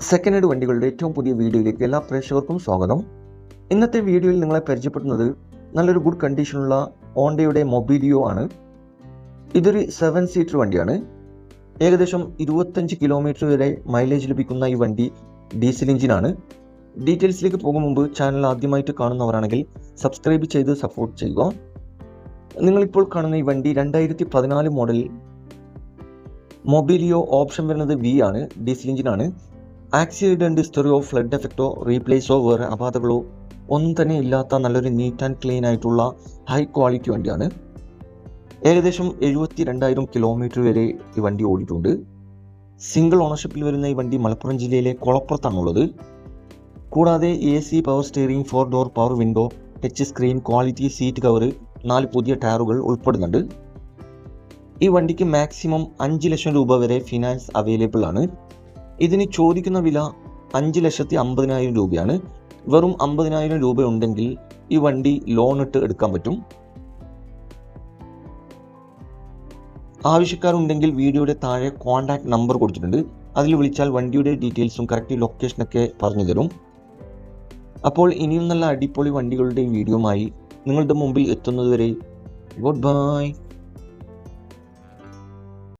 Second head വണ്ടികളുടെ ഏറ്റവും പുതിയ വീഡിയോയിലേക്ക് എല്ലാ പ്രേക്ഷകർക്കും സ്വാഗതം. ഇന്നത്തെ വീഡിയോയിൽ നിങ്ങളെ പരിചയപ്പെടുന്നത് നല്ലൊരു ഗുഡ് കണ്ടീഷനുള്ള ഓണ്ടയുടെ മൊബീലിയോ ആണ്. ഇതൊരു സെവൻ സീറ്റർ വണ്ടിയാണ്. ഏകദേശം ഇരുപത്തഞ്ച് കിലോമീറ്റർ വരെ മൈലേജ് ലഭിക്കുന്ന ഈ വണ്ടി ഡീസൽ എഞ്ചിനാണ് ഡീറ്റെയിൽസിലേക്ക് പോകും മുമ്പ് ചാനൽ ആദ്യമായിട്ട് കാണുന്നവരാണെങ്കിൽ സബ്സ്ക്രൈബ് ചെയ്ത് സപ്പോർട്ട് ചെയ്യുക. നിങ്ങളിപ്പോൾ കാണുന്ന ഈ വണ്ടി രണ്ടായിരത്തി പതിനാല് മോഡൽ മൊബീലിയോ ഓപ്ഷൻ വരുന്നത് വി ആണ് ഡീസൽ എഞ്ചിനാണ് ആക്സിഡന്റ് ഹിസ്റ്ററിയോ ഫ്ലഡ് എഫക്റ്റോ റീപ്ലേസോ വേറെ അപാധകളോ ഒന്നും തന്നെ ഇല്ലാത്ത നല്ലൊരു നീറ്റ് ആൻഡ് ക്ലീൻ ആയിട്ടുള്ള ഹൈ ക്വാളിറ്റി വണ്ടിയാണ്. ഏകദേശം എഴുപത്തി രണ്ടായിരം കിലോമീറ്റർ വരെ ഈ വണ്ടി ഓടിയിട്ടുണ്ട്. സിംഗിൾ ഓണർഷിപ്പിൽ വരുന്ന ഈ വണ്ടി മലപ്പുറം ജില്ലയിലെ കുളപ്പുറത്താണുള്ളത്. കൂടാതെ A C power steering four door power window touch screen quality seat cover നാല് പുതിയ ടയറുകൾ ഉൾപ്പെടുന്നുണ്ട്. ഈ വണ്ടിക്ക് മാക്സിമം അഞ്ച് ലക്ഷം രൂപ വരെ ഫിനാൻസ് അവൈലബിൾ ആണ്. ഇതിന് ചോദിക്കുന്ന വില അഞ്ച് ലക്ഷത്തി അമ്പതിനായിരം രൂപയാണ്. വെറും അമ്പതിനായിരം രൂപ ഉണ്ടെങ്കിൽ ഈ വണ്ടി ലോൺ ഇട്ട് എടുക്കാൻ പറ്റും. ആവശ്യക്കാരുണ്ടെങ്കിൽ വീഡിയോയുടെ താഴെ കോൺടാക്ട് നമ്പർ കൊടുത്തിട്ടുണ്ട്. അതിൽ വിളിച്ചാൽ വണ്ടിയുടെ ഡീറ്റെയിൽസും കറക്റ്റ് ലൊക്കേഷനൊക്കെ പറഞ്ഞു തരും. അപ്പോൾ ഇനിയും നല്ല അടിപൊളി വണ്ടികളുടെ വീഡിയോമായി നിങ്ങളുടെ മുമ്പിൽ എത്തുന്നതുവരെ ഗുഡ് ബൈ